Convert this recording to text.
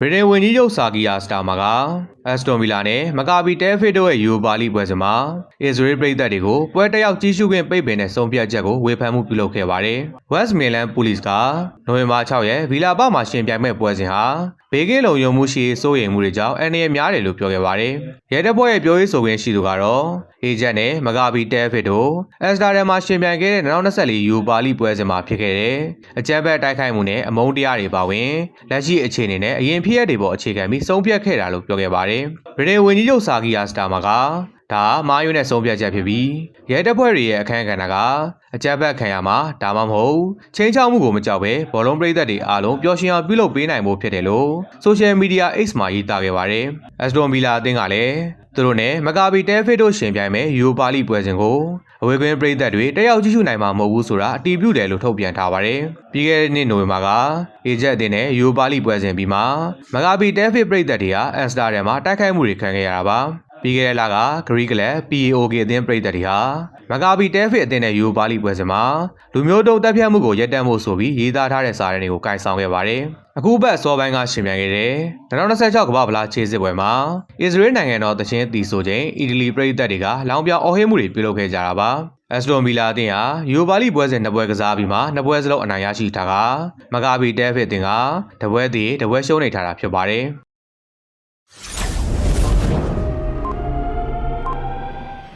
ဗြိတိန်ဝန်ကြီးချုပ်ဆာကီယာစတာမာကအက်စတိုမီလာနဲ့မကာဘီတဲဖစ်တို့ရဲ့ယူပါလီပွဲစဉ်မှာအစ္စရေးပြည်သက်တွေကိုပွဲတက်ရောက်ကြီးစုခွင့်ပိတ်ပင်တဲ့ဆုံးဖြတ်ချက်ကိုဝေဖန်မှုပြုလုပ်ခဲ့ပါတယ်။ West Midland Police ကနိုဝင်ဘာ6ရက်ဗီလာပမှာရှင်ပြိုင်မဲ့ပွဲစဉ်ဟာဘေးကင်းလုံခြုံမှုရှိရေးစိုးရိမ်မှုတွေကြောင့်အန္တရာယ်များတယ်လို့ပြောခဲ့ပါတယ်။ရဲတပ်ဖွဲ့ရဲ့ပြောရေးဆိုခွင့်ရှိသူကတော့အေဂျင့်နဲ့မကာဘီတဲဖစ်တို့အက်စတာဒန်မှာရှင်ပြိုင်ခဲ့တဲ့2024ယူပါလီပွဲစဉ်မှာဖြစ်ခဲ့တဲ့အကြမ်းဖက်တိုက်ခိုက်မှုနဲ့အမုန်းတရားတွေပါဝင်လက်ရှိအခြေအနေနဲ့အရင်ဖြစ်ရတဲ့ပေါ်အခြေခံပြီးဆုံးဖြတ်ခဲ့တာလို့ပြောခဲ့ပါတယ်။ဗြိတိန်ဝန်ကြီးချုပ်ဆာကီယာစတာမာကဒါမာယွန်းနဲ့ဆုံးဖြတ်ချက်ဖြစ်ပြီးရဲတပ်ဖွဲ့တွေရဲ့အခမ်းအနားကအကြမ်းဖက်ခံရမှာဒါမှမဟုတ်ချင်းချောက်မှုကိုမကြောက်ပဲဘောလုံးပရိသတ်တွေအားလုံးပျော်ရွှင်အောင်ပြုလုပ်ပေးနိုင်ဖို့ဖြစ်တယ်လို့ဆိုရှယ်မီဒီယာ X မှာရေးသားခဲ့ပါတယ်။အက်စတိုမီလာအသင်းကလည်းသူတို့နဲ့မကာဘီတဲဖစ်တို့ရှင်ပြိုင်မဲ့ယူပါလီပွဲစဉ်ကို အဝေးကွင်းပရိသတ်တွေတက်ရောက်ကြည့်ရှုနိုင်မှာမဟုတ်ဘူးဆိုတာအတည်ပြုတယ်လို့ထုတ်ပြန်ထားပါတယ်။ပြီးခဲ့တဲ့နှစ်နိုဝင်ဘာကအေဂျက်အသင်းနဲ့ယူပါလီပွဲစဉ်ပြီးမှမကာဘီတဲဖစ်ပရိသတ်တွေဟာအမ်စတာဒမ်မှာတိုက်ခိုက်မှုတွေခံခဲ့ရတာပါ။ ပြီးခဲ့တဲ့လကဂရီကလပ် PAOK အသင်းပရိသတ်တွေဟာမကာဘီတဲဖစ်အသင်းနဲ့ယူပါလီပွဲစဉ်မှာလူမျိုးတုံးတပ်ဖြတ်မှုကိုရပ်တန့်ဖို့ဆိုပြီးရေးသားထားတဲ့စာရင်းတွေကိုကင်ဆောင်ခဲ့ပါတယ်။အခုဘက်စောပိုင်းကရှင်ပြန်ခဲ့တဲ့2026ကမ္ဘာဗလာခြေစစ်ပွဲမှာအစ္စရေးနိုင်ငံတော်တချင်းတီဆိုချိန်အီတလီပရိသတ်တွေကလောင်ပြောင်အော်ဟစ်မှုတွေပြုလုပ်ခဲ့ကြတာပါ။အက်စတိုမီလာအသင်းဟာယူပါလီပွဲစဉ်နှစ်ပွဲကစားပြီးမှနှစ်ပွဲစလုံးအနိုင်ရရှိထားကမကာဘီတဲဖစ်အသင်းကတပွဲသေးတပွဲရှုံးနေထားတာဖြစ်ပါတယ်။